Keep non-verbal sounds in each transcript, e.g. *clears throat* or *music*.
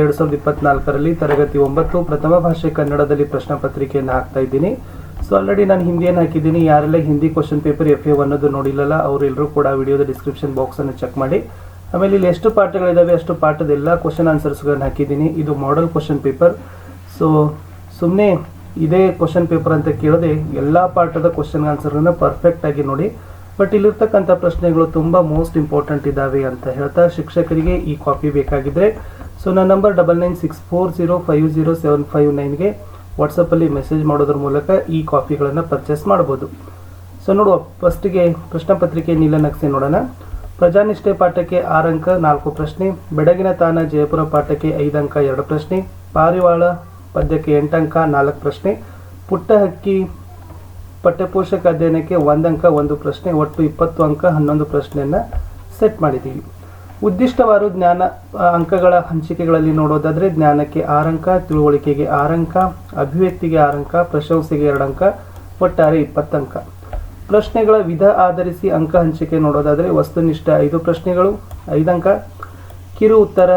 ಎರಡು ಸಾವಿರದ ಇಪ್ಪತ್ನಾಲ್ಕರಲ್ಲಿ ತರಗತಿ ಒಂಬತ್ತು ಪ್ರಥಮ ಭಾಷೆ ಕನ್ನಡದಲ್ಲಿ ಪ್ರಶ್ನೆ ಪತ್ರಿಕೆಯನ್ನು ಹಾಕ್ತಾ ಇದ್ದೀನಿ. ಸೊ ಆಲ್ರೆಡಿ ನಾನು ಹಿಂದಿಯನ್ನು ಹಾಕಿದ್ದೀನಿ. ಯಾರೆಲ್ಲ Hindi question paper F A ಅನ್ನೋದು ನೋಡಿಲ್ಲಲ್ಲ ಅವರೆಲ್ಲರೂ ಕೂಡ ವಿಡಿಯೋದ ಡಿಸ್ಕ್ರಿಪ್ಷನ್ ಬಾಕ್ಸನ್ನು ಚೆಕ್ ಮಾಡಿ. ಆಮೇಲೆ ಇಲ್ಲಿ ಎಷ್ಟು ಪಾಠಗಳಿದ್ದಾವೆ ಅಷ್ಟು ಪಾಠದ ಎಲ್ಲ ಕ್ವಶನ್ ಆನ್ಸರ್ಸ್ಗಳನ್ನು ಹಾಕಿದ್ದೀನಿ. ಇದು ಮಾಡೆಲ್ ಕ್ವಶನ್ ಪೇಪರ್ ಸೊ ಸುಮ್ಮನೆ ಇದೇ ಕ್ವಶನ್ ಪೇಪರ್ ಅಂತ ಕೇಳದೆ ಎಲ್ಲ ಪಾಠದ ಕ್ವಶನ್ ಆನ್ಸರ್ಗಳನ್ನ ಪರ್ಫೆಕ್ಟ್ ಆಗಿ ನೋಡಿ. ಬಟ್ ಇಲ್ಲಿರ್ತಕ್ಕಂಥ ಪ್ರಶ್ನೆಗಳು ತುಂಬ ಮೋಸ್ಟ್ ಇಂಪಾರ್ಟೆಂಟ್ ಇದ್ದಾವೆ ಅಂತ ಹೇಳ್ತಾ ಶಿಕ್ಷಕರಿಗೆ ಈ ಕಾಪಿ ಬೇಕಾಗಿದ್ರೆ. ಸೊ ನನ್ನ number double nine six four zero five zero seven five ನೈನ್ಗೆ ವಾಟ್ಸಪ್ಪಲ್ಲಿ ಮೆಸೇಜ್ ಮಾಡೋದ್ರ ಮೂಲಕ ಈ ಕಾಪಿಗಳನ್ನು ಪರ್ಚೇಸ್ ಮಾಡ್ಬೋದು ಸೊ ನೋಡುವ ಫಸ್ಟಿಗೆ ಪ್ರಶ್ನೆ ಪತ್ರಿಕೆ ನೀಲನಕ್ಷೆ ನೋಡೋಣ. ಪ್ರಜಾನಿಷ್ಠೆ ಪಾಠಕ್ಕೆ ಆರು ಅಂಕ ನಾಲ್ಕು ಪ್ರಶ್ನೆ, ಬೆಡಗಿನ ತಾನ ಜಯಪುರ ಪಾಠಕ್ಕೆ ಐದು ಅಂಕ ಎರಡು ಪ್ರಶ್ನೆ, ಪಾರಿವಾಳ ಪದ್ಯಕ್ಕೆ ಎಂಟು ಅಂಕ ನಾಲ್ಕು ಪ್ರಶ್ನೆ, ಪುಟ್ಟ ಹಕ್ಕಿ ಪಠ್ಯಪೋಷಕ ಅಧ್ಯಯನಕ್ಕೆ ಒಂದು ಅಂಕ ಒಂದು ಪ್ರಶ್ನೆ, ಒಟ್ಟು ಇಪ್ಪತ್ತು ಅಂಕ ಹನ್ನೊಂದು ಪ್ರಶ್ನೆಯನ್ನು ಸೆಟ್ ಮಾಡಿದ್ದೀವಿ. ಉದ್ದಿಷ್ಟವಾರು ಜ್ಞಾನ ಅಂಕಗಳ ಹಂಚಿಕೆಗಳಲ್ಲಿ ನೋಡೋದಾದರೆ ಜ್ಞಾನಕ್ಕೆ ಆರಂಕ, ತಿಳುವಳಿಕೆಗೆ ಆರಂಕ, ಅಭಿವ್ಯಕ್ತಿಗೆ ಆರಂಕ, ಪ್ರಶಂಸೆಗೆ ಅಂಕ ಒಟ್ಟಾರೆ ಇಪ್ಪತ್ತು ಅಂಕ ಪ್ರಶ್ನೆಗಳ ವಿಧ ಆಧರಿಸಿ ಅಂಕ ಹಂಚಿಕೆ ನೋಡೋದಾದರೆ ವಸ್ತುನಿಷ್ಠ ಐದು ಪ್ರಶ್ನೆಗಳು, ಐದಂಕ. ಕಿರು ಉತ್ತರ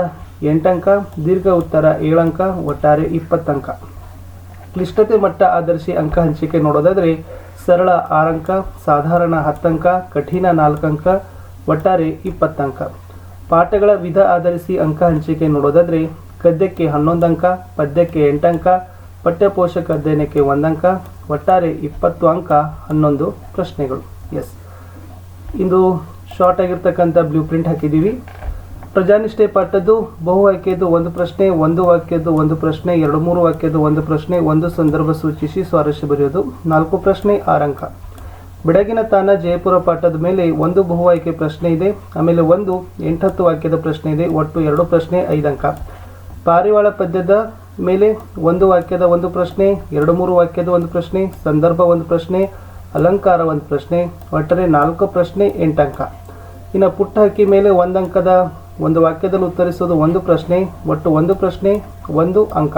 ಎಂಟಂಕ, ದೀರ್ಘ ಉತ್ತರ ಏಳಂಕ, ಒಟ್ಟಾರೆ ಇಪ್ಪತ್ತು ಅಂಕ ಕ್ಲಿಷ್ಟತೆ ಮಟ್ಟ ಆಧರಿಸಿ ಅಂಕ ಹಂಚಿಕೆ ನೋಡೋದಾದರೆ ಸರಳ ಆರಂಕ, ಸಾಧಾರಣ ಹತ್ತಂಕ, ಕಠಿಣ ನಾಲ್ಕಂಕ, ಒಟ್ಟಾರೆ ಇಪ್ಪತ್ತಂಕ. ಪಾಠಗಳ ವಿಧ ಆಧರಿಸಿ ಅಂಕ ಹಂಚಿಕೆ ನೋಡೋದಾದರೆ, ಗದ್ಯಕ್ಕೆ ಹನ್ನೊಂದು ಅಂಕ, ಪದ್ಯಕ್ಕೆ ಎಂಟು ಅಂಕ, ಪಠ್ಯಪೋಷಕ ಅಧ್ಯಯನಕ್ಕೆ ಒಂದು ಅಂಕ, ಒಟ್ಟಾರೆ ಇಪ್ಪತ್ತು ಅಂಕ, ಹನ್ನೊಂದು ಪ್ರಶ್ನೆಗಳು. ಎಸ್ ಇಂದು ಶಾರ್ಟ್ ಆಗಿರ್ತಕ್ಕಂಥ ಬ್ಲೂ ಪ್ರಿಂಟ್ ಹಾಕಿದ್ದೀವಿ. ಪ್ರಜಾನಿಷ್ಠೆ ಪಾಠದ್ದು, ಬಹು ವಾಕ್ಯದ್ದು ಒಂದು ಪ್ರಶ್ನೆ, ಒಂದು ವಾಕ್ಯದ್ದು ಒಂದು ಪ್ರಶ್ನೆ, ಎರಡು ಮೂರು ವಾಕ್ಯದ್ದು ಒಂದು ಪ್ರಶ್ನೆ, ಒಂದು ಸಂದರ್ಭ ಸೂಚಿಸಿ ಸ್ವಾರಸ್ಯ ಬರೆಯೋದು ನಾಲ್ಕು ಪ್ರಶ್ನೆ, ಆರು ಅಂಕ ಬೆಡಗಿನ ತಾನ ಜಯಪುರ ಪಾಠದ ಮೇಲೆ ಒಂದು ಬಹು ಆಯ್ಕೆ ಪ್ರಶ್ನೆ ಇದೆ. ಆಮೇಲೆ ಒಂದು ಎಂಟತ್ತು ವಾಕ್ಯದ ಪ್ರಶ್ನೆ ಇದೆ. ಒಟ್ಟು ಎರಡು ಪ್ರಶ್ನೆ, ಐದು ಅಂಕ. ಪಾರಿವಾಳ ಪದ್ಯದ ಮೇಲೆ ಒಂದು ವಾಕ್ಯದ ಒಂದು ಪ್ರಶ್ನೆ, ಎರಡು ಮೂರು ವಾಕ್ಯದ ಒಂದು ಪ್ರಶ್ನೆ, ಸಂದರ್ಭ ಒಂದು ಪ್ರಶ್ನೆ, ಅಲಂಕಾರ ಒಂದು ಪ್ರಶ್ನೆ, ಒಟ್ಟರೆ ನಾಲ್ಕು ಪ್ರಶ್ನೆ, ಎಂಟು ಅಂಕ. ಇನ್ನು ಪುಟ್ಟ ಹಕ್ಕಿ ಮೇಲೆ ಒಂದು ಅಂಕದ ಒಂದು ವಾಕ್ಯದಲ್ಲಿ ಉತ್ತರಿಸೋದು ಒಂದು ಪ್ರಶ್ನೆ, ಒಟ್ಟು ಒಂದು ಪ್ರಶ್ನೆ, ಒಂದು ಅಂಕ.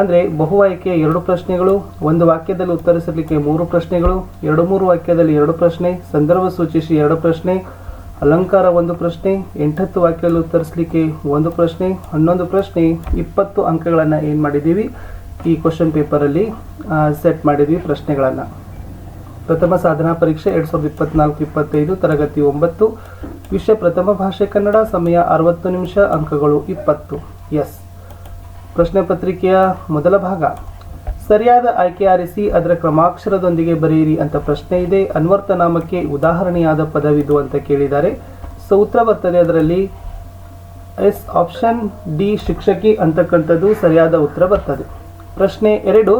ಅಂದರೆ ಬಹು ಆಯ್ಕೆ ಎರಡು ಪ್ರಶ್ನೆಗಳು, ಒಂದು ವಾಕ್ಯದಲ್ಲಿ ಉತ್ತರಿಸಲಿಕ್ಕೆ ಮೂರು ಪ್ರಶ್ನೆಗಳು, ಎರಡು ಮೂರು ವಾಕ್ಯದಲ್ಲಿ ಎರಡು ಪ್ರಶ್ನೆ, ಸಂದರ್ಭ ಸೂಚಿಸಿ ಎರಡು ಪ್ರಶ್ನೆ, ಅಲಂಕಾರ ಒಂದು ಪ್ರಶ್ನೆ, ಎಂಟತ್ತು ವಾಕ್ಯದಲ್ಲಿ ಉತ್ತರಿಸಲಿಕ್ಕೆ ಒಂದು ಪ್ರಶ್ನೆ, ಹನ್ನೊಂದು ಪ್ರಶ್ನೆ, ಇಪ್ಪತ್ತು ಅಂಕಗಳನ್ನು ಏನು ಮಾಡಿದ್ದೀವಿ? ಈ ಕ್ವಶನ್ ಪೇಪರಲ್ಲಿ ಸೆಟ್ ಮಾಡಿದ್ವಿ ಪ್ರಶ್ನೆಗಳನ್ನು. ಪ್ರಥಮ ಸಾಧನಾ ಪರೀಕ್ಷೆ ಎರಡು ಸಾವಿರದ ಇಪ್ಪತ್ನಾಲ್ಕು, ಇಪ್ಪತ್ತೈದು, ತರಗತಿ ಒಂಬತ್ತು. ವಿಷಯ ಪ್ರಥಮ ಭಾಷೆ ಕನ್ನಡ, ಸಮಯ ಅರವತ್ತು ನಿಮಿಷ, ಅಂಕಗಳು ಇಪ್ಪತ್ತು. ಎಸ್ ಪ್ರಶ್ನೆ ಪತ್ರಿಕೆಯ ಮೊದಲ ಭಾಗ. ಸರಿಯಾದ ಆಯ್ಕೆ ಆರಿಸಿ ಅದರ ಕ್ರಮಾಕ್ಷರದೊಂದಿಗೆ ಬರೆಯಿರಿ ಅಂತ ಪ್ರಶ್ನೆ ಇದೆ. ಅನ್ವರ್ಥ ನಾಮಕ್ಕೆ ಉದಾಹರಣೆಯಾದ ಪದವಿದು ಅಂತ ಕೇಳಿದ್ದಾರೆ. ಸೊ ಉತ್ತರ ಬರ್ತದೆ ಅದರಲ್ಲಿ ಎಸ್ ಆಪ್ಷನ್ ಡಿ ಶಿಕ್ಷಕಿ ಅಂತಕ್ಕಂಥದ್ದು ಸರಿಯಾದ ಉತ್ತರ ಬರ್ತದೆ ಪ್ರಶ್ನೆ ಎರಡು,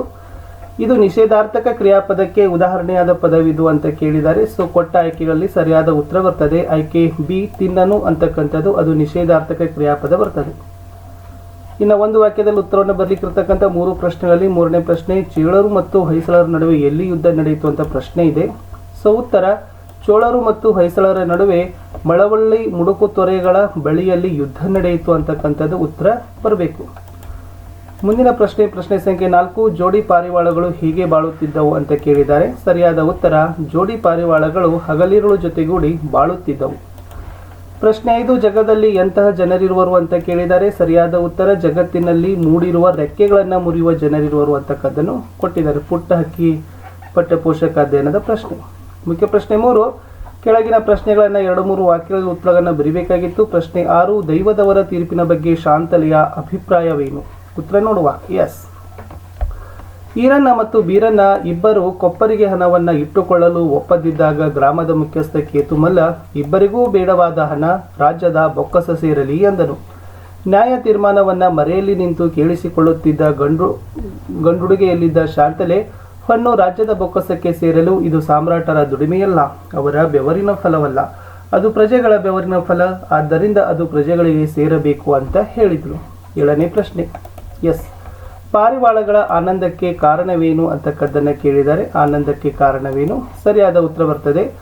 ಇದು ನಿಷೇಧಾರ್ಥಕ ಕ್ರಿಯಾಪದಕ್ಕೆ ಉದಾಹರಣೆಯಾದ ಪದವಿದು ಅಂತ ಕೇಳಿದ್ದಾರೆ. ಸೊ ಕೊಟ್ಟ ಆಯ್ಕೆಗಳಲ್ಲಿ ಸರಿಯಾದ ಉತ್ತರ ಬರ್ತದೆ ಆಯ್ಕೆ ಬಿ ತಿನ್ನನು ಅಂತಕ್ಕಂಥದ್ದು ಅದು ನಿಷೇಧಾರ್ಥಕ ಕ್ರಿಯಾಪದ ಬರ್ತದೆ ಇನ್ನು ಒಂದು ವಾಕ್ಯದಲ್ಲಿ ಉತ್ತರವನ್ನು ಬರಲಿಕ್ಕಿರ್ತಕ್ಕಂಥ ಮೂರು ಪ್ರಶ್ನೆಗಳಲ್ಲಿ ಮೂರನೇ ಪ್ರಶ್ನೆ, ಚೇಳರು ಮತ್ತು ಹೊಯ್ಸಳರ ನಡುವೆ ಎಲ್ಲಿ ಯುದ್ಧ ನಡೆಯಿತು ಅಂತ ಪ್ರಶ್ನೆ ಇದೆ. ಸೊ, ಉತ್ತರ, ಚೋಳರು ಮತ್ತು ಹೊಯ್ಸಳರ ನಡುವೆ ಮಳವಳ್ಳಿ ಮುಡುಕು ತೊರೆಗಳ ಬಳಿಯಲ್ಲಿ ಯುದ್ಧ ನಡೆಯಿತು ಅಂತಕ್ಕಂಥದ್ದು ಉತ್ತರ ಬರಬೇಕು. ಮುಂದಿನ ಪ್ರಶ್ನೆ ಪ್ರಶ್ನೆ ಸಂಖ್ಯೆ ನಾಲ್ಕು, ಜೋಡಿ ಪಾರಿವಾಳಗಳು ಹೀಗೆ ಬಾಳುತ್ತಿದ್ದವು ಅಂತ ಕೇಳಿದ್ದಾರೆ. ಸರಿಯಾದ ಉತ್ತರ, ಜೋಡಿ ಪಾರಿವಾಳಗಳು ಹಗಲಿರುಳು ಜೊತೆಗೂಡಿ ಬಾಳುತ್ತಿದ್ದವು. ಪ್ರಶ್ನೆ ಐದು, ಜಗದಲ್ಲಿ ಎಂತಹ ಜನರಿರುವರು ಅಂತ ಕೇಳಿದ್ದಾರೆ ಸರಿಯಾದ ಉತ್ತರ, ಜಗತ್ತಿನಲ್ಲಿ ಮೂಡಿರುವ ರೆಕ್ಕೆಗಳನ್ನು ಮುರಿಯುವ ಜನರಿರುವರು ಅಂತಕ್ಕದ್ದನ್ನು ಕೊಟ್ಟಿದ್ದಾರೆ. ಪುಟ್ಟ ಹಕ್ಕಿ ಪಠ್ಯಪೋಷಕ ಅಧ್ಯಯನದ ಪ್ರಶ್ನೆ. ಮುಖ್ಯ ಪ್ರಶ್ನೆ ಮೂರು, ಕೆಳಗಿನ ಪ್ರಶ್ನೆಗಳನ್ನು ಎರಡು ಮೂರು ವಾಕ್ಯಗಳ ಉತ್ತರಗಳನ್ನು ಬರಿಬೇಕಾಗಿತ್ತು. ಪ್ರಶ್ನೆ ಆರು, ದೈವದವರ ತೀರ್ಪಿನ ಬಗ್ಗೆ ಶಾಂತಲೆಯ ಅಭಿಪ್ರಾಯವೇನು? ಉತ್ತರ ನೋಡುವ. ಎಸ್ ಈರಣ್ಣ ಮತ್ತು ಬೀರಣ್ಣ ಇಬ್ಬರು ಕೊಪ್ಪರಿಗೆ ಹಣವನ್ನು ಇಟ್ಟುಕೊಳ್ಳಲು ಒಪ್ಪದಿದ್ದಾಗ ಗ್ರಾಮದ ಮುಖ್ಯಸ್ಥ ಕೇತುಮಲ್ಲ, ಇಬ್ಬರಿಗೂ ಬೇಡವಾದ ಹಣ ರಾಜ್ಯದ ಬೊಕ್ಕಸ ಸೇರಲಿ ಎಂದನು. ನ್ಯಾಯ ತೀರ್ಮಾನವನ್ನು ಮರೆಯಲ್ಲಿ ನಿಂತು ಕೇಳಿಸಿಕೊಳ್ಳುತ್ತಿದ್ದ ಗಂಡು, ಗಂಡುಡುಗೆಯಲ್ಲಿದ್ದ ಶಾಂತಲೆ, ಹೊನ್ನು ರಾಜ್ಯದ ಬೊಕ್ಕಸಕ್ಕೆ ಸೇರಲು ಇದು ಸಾಮ್ರಾಟರ ದುಡಿಮೆಯಲ್ಲ, ಅವರ ಬೆವರಿನ ಫಲವಲ್ಲ. ಅದು ಪ್ರಜೆಗಳ ಬೆವರಿನ ಫಲ, ಆದ್ದರಿಂದ ಅದು ಪ್ರಜೆಗಳಿಗೆ ಸೇರಬೇಕು ಅಂತ ಹೇಳಿದರು ಏಳನೇ ಪ್ರಶ್ನೆ. ಎಸ್. ಪಾರಿವಾಳಗಳ ಆನಂದಕ್ಕೆ ಕಾರಣವೇನು ಅಂತಕ್ಕದ್ದನ್ನು ಕೇಳಿದರೆ ಆನಂದಕ್ಕೆ ಕಾರಣವೇನು? ಸರಿಯಾದ ಉತ್ತರ ಬರ್ತದೆ.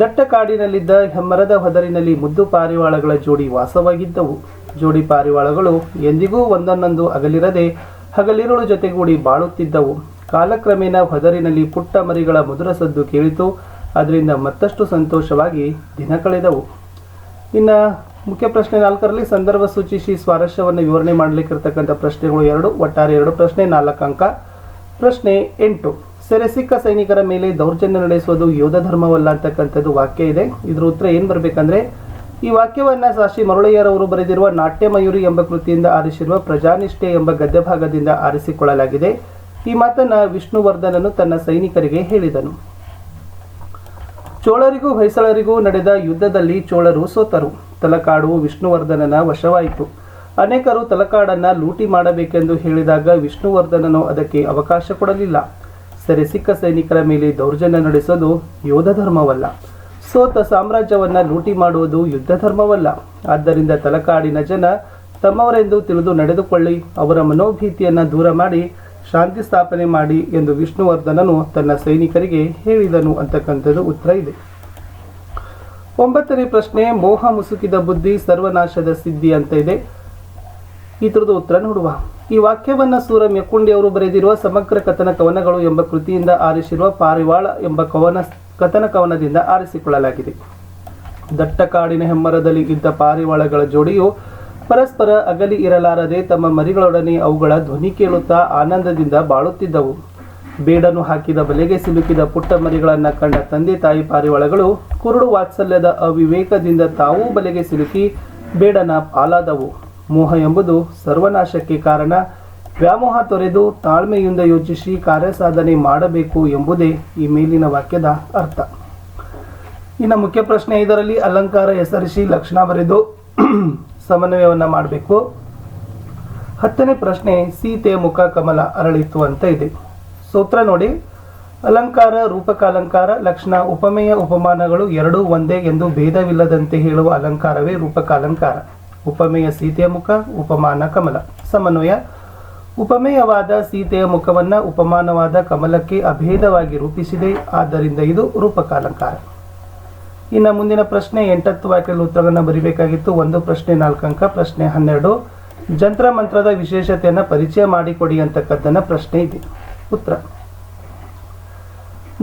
ದಟ್ಟ ಕಾಡಿನಲ್ಲಿದ್ದ ಹೆಮ್ಮರದ ಹೊದರಿನಲ್ಲಿ ಮುದ್ದು ಪಾರಿವಾಳಗಳ ಜೋಡಿ ವಾಸವಾಗಿದ್ದವು. ಜೋಡಿ ಪಾರಿವಾಳಗಳು ಎಂದಿಗೂ ಒಂದನ್ನೊಂದು ಅಗಲಿರದೆ ಹಗಲಿರುಳು ಜೊತೆಗೂಡಿ ಬಾಳುತ್ತಿದ್ದವು. ಕಾಲಕ್ರಮೇಣ ಹೊದರಿನಲ್ಲಿ ಪುಟ್ಟ ಮರಿಗಳ ಮಧುರ ಸದ್ದು ಕೇಳಿತು. ಅದರಿಂದ ಮತ್ತಷ್ಟು ಸಂತೋಷವಾಗಿ ದಿನ ಕಳೆದವು. ಇನ್ನು ಮುಖ್ಯ ಪ್ರಶ್ನೆ ನಾಲ್ಕರಲ್ಲಿ ಸಂದರ್ಭ ಸೂಚಿಸಿ ಸ್ವಾರಸ್ಯವನ್ನು ವಿವರಣೆ ಮಾಡಲಿಕ್ಕಿರ್ತಕ್ಕಂಥ ಪ್ರಶ್ನೆಗಳು ಎರಡು, ಒಟ್ಟಾರೆ ಎರಡು ಪ್ರಶ್ನೆ ನಾಲ್ಕು ಅಂಕ ಪ್ರಶ್ನೆ ಎಂಟು. ಸೆರೆ ಸಿಕ್ಕ ಸೈನಿಕರ ಮೇಲೆ ದೌರ್ಜನ್ಯ ನಡೆಸುವುದು ಯೋಧ ಧರ್ಮವಲ್ಲ ಅಂತಕ್ಕಂಥದ್ದು ವಾಕ್ಯ ಇದೆ. ಇದರ ಉತ್ತರ ಏನು ಬರಬೇಕಂದ್ರೆ, ಈ ವಾಕ್ಯವನ್ನ ಸಾಶಿ ಮರುಳಯ್ಯರವರು ಬರೆದಿರುವ ನಾಟ್ಯಮಯೂರಿ ಎಂಬ ಕೃತಿಯಿಂದ ಆರಿಸಿರುವ ಪ್ರಜಾನಿಷ್ಠೆ ಎಂಬ ಗದ್ಯಭಾಗದಿಂದ ಆರಿಸಿಕೊಳ್ಳಲಾಗಿದೆ. ಈ ಮಾತನ್ನ ವಿಷ್ಣುವರ್ಧನನು ತನ್ನ ಸೈನಿಕರಿಗೆ ಹೇಳಿದನು. ಚೋಳರಿಗೂ ಹೊಯ್ಸಳರಿಗೂ ನಡೆದ ಯುದ್ಧದಲ್ಲಿ ಚೋಳರು ಸೋತರು. ತಲಕಾಡು ವಿಷ್ಣುವರ್ಧನನ ವಶವಾಯಿತು. ಅನೇಕರು ತಲಕಾಡನ್ನ ಲೂಟಿ ಮಾಡಬೇಕೆಂದು ಹೇಳಿದಾಗ ವಿಷ್ಣುವರ್ಧನನು ಅದಕ್ಕೆ ಅವಕಾಶ ಕೊಡಲಿಲ್ಲ. ಸರಿ, ಸಿಕ್ಕ ಸೈನಿಕರ ಮೇಲೆ ದೌರ್ಜನ್ಯ ನಡೆಸೋದು ಯೋಧ ಧರ್ಮವಲ್ಲ. ಸೋತ ಸಾಮ್ರಾಜ್ಯವನ್ನ ಲೂಟಿ ಮಾಡುವುದು ಯುದ್ಧ ಧರ್ಮವಲ್ಲ. ಆದ್ದರಿಂದ ತಲಕಾಡಿನ ಜನ ತಮ್ಮವರೆಂದು ತಿಳಿದು ನಡೆದುಕೊಳ್ಳಿ, ಅವರ ಮನೋಭೀತಿಯನ್ನ ದೂರ ಮಾಡಿ, ಶಾಂತಿ ಸ್ಥಾಪನೆ ಮಾಡಿ ಎಂದು ವಿಷ್ಣುವರ್ಧನನು ತನ್ನ ಸೈನಿಕರಿಗೆ ಹೇಳಿದನು ಅಂತಕ್ಕಂಥದ್ದು ಉತ್ತರ ಇದೆ. ಒಂಬತ್ತನೇ ಪ್ರಶ್ನೆ, ಮೋಹ ಮುಸುಕಿದ ಬುದ್ಧಿ ಸರ್ವನಾಶದ ಸಿದ್ಧಿ ಅಂತ ಇದೆ. ಇದ್ರದ್ದು ಉತ್ತರ ನೋಡುವ. ಈ ವಾಕ್ಯವನ್ನು ಸೂರ ಮೆಕ್ಕುಂಡಿ ಅವರು ಬರೆದಿರುವ ಸಮಗ್ರ ಕಥನ ಕವನಗಳು ಎಂಬ ಕೃತಿಯಿಂದ ಆರಿಸಿರುವ ಪಾರಿವಾಳ ಎಂಬ ಕವನ ಕಥನ ಕವನದಿಂದ ಆರಿಸಿಕೊಳ್ಳಲಾಗಿದೆ. ದಟ್ಟ ಕಾಡಿನ ಹೆಮ್ಮರದಲ್ಲಿ ಇದ್ದ ಪಾರಿವಾಳಗಳ ಜೋಡಿಯು ಪರಸ್ಪರ ಅಗಲಿ ಇರಲಾರದೆ ತಮ್ಮ ಮರಿಗಳೊಡನೆ ಅವುಗಳ ಧ್ವನಿ ಕೇಳುತ್ತಾ ಆನಂದದಿಂದ ಬಾಳುತ್ತಿದ್ದವು. ಬೇಡನು ಹಾಕಿದ ಬಲೆಗೆ ಸಿಲುಕಿದ ಪುಟ್ಟ ಮರಿಗಳನ್ನು ಕಂಡ ತಂದೆ ತಾಯಿ ಪಾರಿವಾಳಗಳು ಕುರುಡು ವಾತ್ಸಲ್ಯದ ಅವಿವೇಕದಿಂದ ತಾವೂ ಬಲೆಗೆ ಸಿಲುಕಿ ಬೇಡನ ಪಾಲಾದವು. ಮೋಹ ಎಂಬುದು ಸರ್ವನಾಶಕ್ಕೆ ಕಾರಣ. ವ್ಯಾಮೋಹ ತೊರೆದು ತಾಳ್ಮೆಯಿಂದ ಯೋಚಿಸಿ ಕಾರ್ಯಸಾಧನೆ ಮಾಡಬೇಕು ಎಂಬುದೇ ಈ ಮೇಲಿನ ವಾಕ್ಯದ ಅರ್ಥ. ಇನ್ನು ಮುಖ್ಯ ಪ್ರಶ್ನೆ ಇದರಲ್ಲಿ ಅಲಂಕಾರ ಹೆಸರಿಸಿ ಲಕ್ಷಣ ಬರೆದು *clears throat* ಸಮನ್ವಯವನ್ನು ಮಾಡಬೇಕು. ಹತ್ತನೇ ಪ್ರಶ್ನೆ ಸೀತೆ ಮುಖ ಕಮಲ ಅರಳಿತು ಅಂತ ಇದೆ. ಸೂತ್ರ ನೋಡಿ. ಅಲಂಕಾರ ರೂಪಕ ಅಲಂಕಾರ ಲಕ್ಷಣ, ಉಪಮೇಯ, ಉಪಮಾನಗಳು ಎರಡೂ ಒಂದೇ ಎಂದು ಭೇದವಿಲ್ಲದಂತೆ ಹೇಳುವ ಅಲಂಕಾರವೇ ರೂಪಕ ಅಲಂಕಾರ ಉಪಮೇಯ ಸೀತೆಯ ಮುಖ, ಉಪಮಾನ ಕಮಲ. ಸಮನ್ವಯ. ಉಪಮೇಯವಾದ ಸೀತೆಯ ಮುಖವನ್ನ ಉಪಮಾನವಾದ ಕಮಲಕ್ಕೆ ಅಭೇದವಾಗಿ ರೂಪಿಸಿದೆ, ಆದ್ದರಿಂದ ಇದು ರೂಪಕ ಅಲಂಕಾರ ಇನ್ನು ಮುಂದಿನ ಪ್ರಶ್ನೆ, ಎಂಟತ್ತು ವಾಕ್ಯಗಳ ಉತ್ತರವನ್ನು ಬರಿಬೇಕಾಗಿತ್ತು. ಒಂದು ಪ್ರಶ್ನೆ, ನಾಲ್ಕು ಅಂಕ, ಪ್ರಶ್ನೆ ಹನ್ನೆರಡು. ಜಂತ್ರ ಮಂತ್ರದ ವಿಶೇಷತೆಯನ್ನು ಪರಿಚಯ ಮಾಡಿಕೊಡಿ ಅಂತಕ್ಕದ್ದನ್ನು ಪ್ರಶ್ನೆ ಇದೆ. ಉತ್ತರ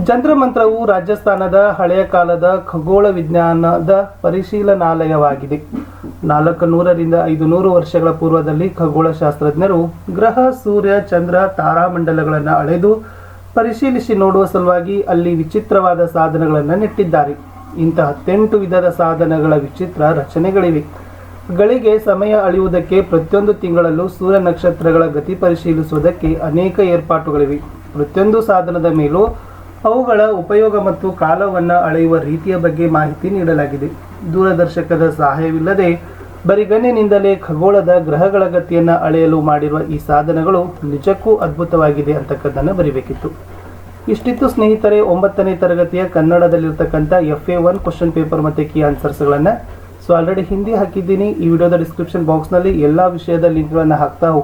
ಜಂತ್ರ ಮಂತ್ರವು ರಾಜಸ್ಥಾನದ ಹಳೆಯ ಕಾಲದ ಖಗೋಳ ವಿಜ್ಞಾನದ ಪರಿಶೀಲನಾಲಯವಾಗಿದೆ. ನಾಲ್ಕು ನೂರರಿಂದ ಐದು ನೂರು ವರ್ಷಗಳ ಪೂರ್ವದಲ್ಲಿ ಖಗೋಳ ಶಾಸ್ತ್ರಜ್ಞರು ಗ್ರಹ, ಸೂರ್ಯ, ಚಂದ್ರ, ತಾರಾಮಂಡಲಗಳನ್ನು ಅಳೆದು ಪರಿಶೀಲಿಸಿ ನೋಡುವ ಸಲುವಾಗಿ ಅಲ್ಲಿ ವಿಚಿತ್ರವಾದ ಸಾಧನಗಳನ್ನು ನೆಟ್ಟಿದ್ದಾರೆ. ಇಂಥ ಹತ್ತೆಂಟು ವಿಧದ ಸಾಧನಗಳ ವಿಚಿತ್ರ ರಚನೆಗಳಿವೆ. ಗಳಿಗೆ ಸಮಯ ಅಳೆಯುವುದಕ್ಕೆ ಪ್ರತಿಯೊಂದು ತಿಂಗಳಲ್ಲೂ ಸೂರ್ಯ ನಕ್ಷತ್ರಗಳ ಗತಿ ಪರಿಶೀಲಿಸುವುದಕ್ಕೆ ಅನೇಕ ಏರ್ಪಾಟುಗಳಿವೆ. ಪ್ರತಿಯೊಂದು ಸಾಧನದ ಮೇಲೂ ಅವುಗಳ ಉಪಯೋಗ ಮತ್ತು ಕಾಲವನ್ನು ಅಳೆಯುವ ರೀತಿಯ ಬಗ್ಗೆ ಮಾಹಿತಿ ನೀಡಲಾಗಿದೆ. ದೂರದರ್ಶಕದ ಸಹಾಯವಿಲ್ಲದೆ ಬರಿಗಣ್ಣಿನಿಂದಲೇ ಖಗೋಳದ ಗ್ರಹಗಳ ಗತಿಯನ್ನು ಅಳೆಯಲು ಮಾಡಿರುವ ಈ ಸಾಧನಗಳು ನಿಜಕ್ಕೂ ಅದ್ಭುತವಾಗಿದೆ ಅಂತಕ್ಕದ್ದನ್ನು ಬರಿಬೇಕಿತ್ತು. ಇಷ್ಟಿತ್ತು ಸ್ನೇಹಿತರೆ, ಒಂಬತ್ತನೇ ತರಗತಿಯ ಕನ್ನಡದಲ್ಲಿರ್ತಕ್ಕಂಥ F A one question paper ಮತ್ತು ಕೀ ಆನ್ಸರ್ಸ್ಗಳನ್ನು ಸೊ ಆಲ್ರೆಡಿ ಹಿಂದಿ ಹಾಕಿದ್ದೀನಿ. ಈ ವಿಡಿಯೋದ ಡಿಸ್ಕ್ರಿಪ್ಷನ್ ಬಾಕ್ಸ್ನಲ್ಲಿ ಎಲ್ಲ ವಿಷಯದ ಲಿಂಕ್ಗಳನ್ನು ಹಾಕ್ತಾ ಹೋಗ್ತೀನಿ.